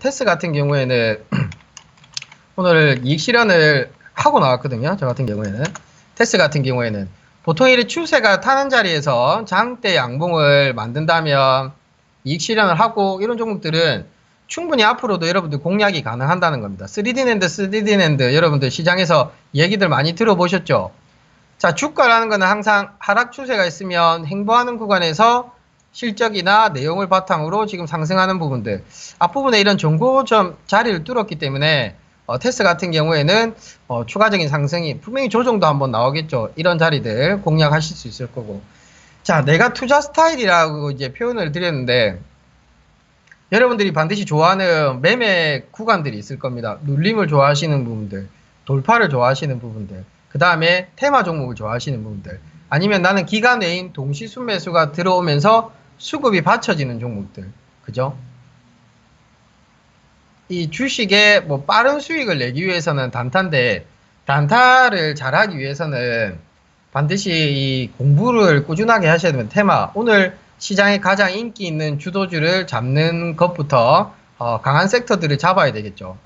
테스 같은 경우에는 오늘 이익 실현을 하고 나왔거든요. 저 같은 경우에는 테스 같은 경우에는 보통 이 추세가 타는 자리에서 장대 양봉을 만든다면 이익 실현을 하고 이런 종목들은 충분히 앞으로도 여러분들 공략이 가능한다는 겁니다. 3D 낸드, 3D 낸드 여러분들 시장에서 얘기들 많이 들어보셨죠? 자, 주가라는 거는 항상 하락 추세가 있으면 행보하는 구간에서 실적이나 내용을 바탕으로 지금 상승하는 부분들 앞부분에 이런 정고점 자리를 뚫었기 때문에 어, 테스 같은 경우에는 어, 추가적인 상승이 분명히 조정도 한번 나오겠죠. 이런 자리들 공략하실 수 있을 거고. 자, 내가 투자 스타일이라고 이제 표현을 드렸는데 여러분들이 반드시 좋아하는 매매 구간들이 있을 겁니다. 눌림을 좋아하시는 부분들, 돌파를 좋아하시는 부분들, 그 다음에 테마 종목을 좋아하시는 부분들, 아니면 나는 기간 외인 동시 순매수가 들어오면서 수급이 받쳐지는 종목들, 그죠? 이 주식에 뭐 빠른 수익을 내기 위해서는 단타인데 단타를 잘하기 위해서는 반드시 이 공부를 꾸준하게 하셔야 되는 테마 오늘 시장에 가장 인기 있는 주도주를 잡는 것부터 어, 강한 섹터들을 잡아야 되겠죠.